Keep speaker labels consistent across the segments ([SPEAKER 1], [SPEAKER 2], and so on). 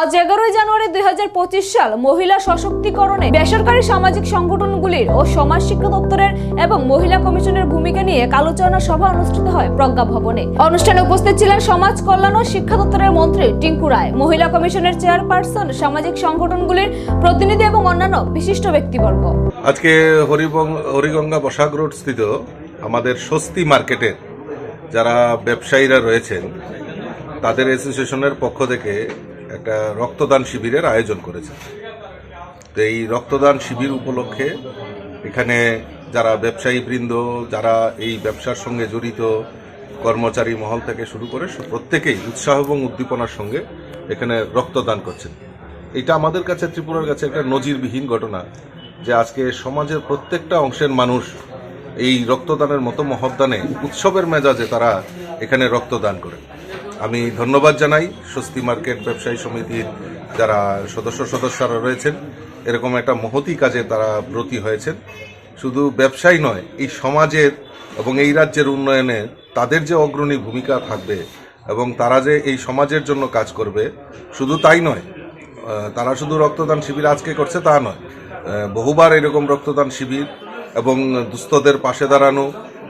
[SPEAKER 1] আজ এগারোই জানুয়ারি দু হাজার পঁচিশ সাল মহিলা সশক্তিকরণে বেসরকারি সামাজিক সংগঠনগুলির ও সমাজ শিক্ষা দপ্তরের এবং মহিলা কমিশনের ভূমিকা নিয়ে এক আলোচনা সভা অনুষ্ঠিত হয় প্রজ্ঞা ভবনে। অনুষ্ঠানে উপস্থিত ছিলেন সমাজ কল্যাণ ও শিক্ষা দপ্তরের মন্ত্রী টিঙ্কু রায়। মহিলা কমিশনের চেয়ারপারসন সামাজিক সংগঠনগুলির প্রতিনিধি এবং অন্যান্য বিশিষ্ট ব্যক্তিবর্গ।
[SPEAKER 2] আজকে হরিগঙ্গা বসাক রোড স্থিত আমাদের স্বস্তি মার্কেটের যারা ব্যবসায়ীরা রয়েছেন, তাদের অ্যাসোসিয়েশনের পক্ষ থেকে একটা রক্তদান শিবিরের আয়োজন করেছে। তো এই রক্তদান শিবির উপলক্ষে এখানে যারা ব্যবসায়ী বৃন্দ যারা এই ব্যবসার সঙ্গে জড়িত কর্মচারী মহল থেকে শুরু করে প্রত্যেকেই উৎসাহ এবং উদ্দীপনার সঙ্গে এখানে রক্তদান করছেন। এটা আমাদের কাছে, ত্রিপুরার কাছে একটা নজিরবিহীন ঘটনা যে আজকে সমাজের প্রত্যেকটা অংশের মানুষ এই রক্তদানের মতো মহদানে উৎসবের মেজাজে তারা এখানে রক্তদান করে আমি ধন্যবাদ জানাই স্বস্তি মার্কেট ব্যবসায়ী সমিতির যারা সদস্য সদস্যরা রয়েছেন। এরকম একটা মহতি কাজে তারা ব্রতী হয়েছেন। শুধু ব্যবসায় নয়, এই সমাজের এবং এই রাজ্যের উন্নয়নে তাদের যে অগ্রণী ভূমিকা থাকবে এবং তারা যে এই সমাজের জন্য কাজ করবে, শুধু তাই নয় তারা শুধু রক্তদান শিবির আজকে করছে তা নয় বহুবার এরকম রক্তদান শিবির এবং দুস্থদের পাশে দাঁড়ানো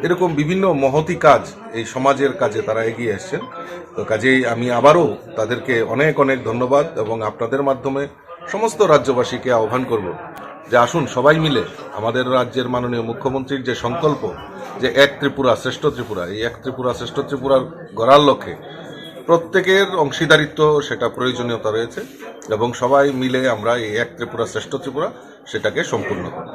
[SPEAKER 2] এরকম বিভিন্ন মহতি কাজ এই সমাজের কাজে তারা এগিয়ে এসছেন। তো কাজেই আমি আবারও তাদেরকে অনেক অনেক ধন্যবাদ এবং আপনাদের মাধ্যমে সমস্ত রাজ্যবাসীকে আহ্বান করব যে আসুন সবাই মিলে আমাদের রাজ্যের মাননীয় মুখ্যমন্ত্রীর যে সংকল্প যে এক ত্রিপুরা শ্রেষ্ঠ ত্রিপুরা, এই এক ত্রিপুরা শ্রেষ্ঠ ত্রিপুরার গড়ার লক্ষ্যে প্রত্যেকের অংশীদারিত্ব, সেটা প্রয়োজনীয়তা রয়েছে এবং সবাই মিলে আমরা এই এক ত্রিপুরা শ্রেষ্ঠ ত্রিপুরা সেটাকে সম্পূর্ণ করব।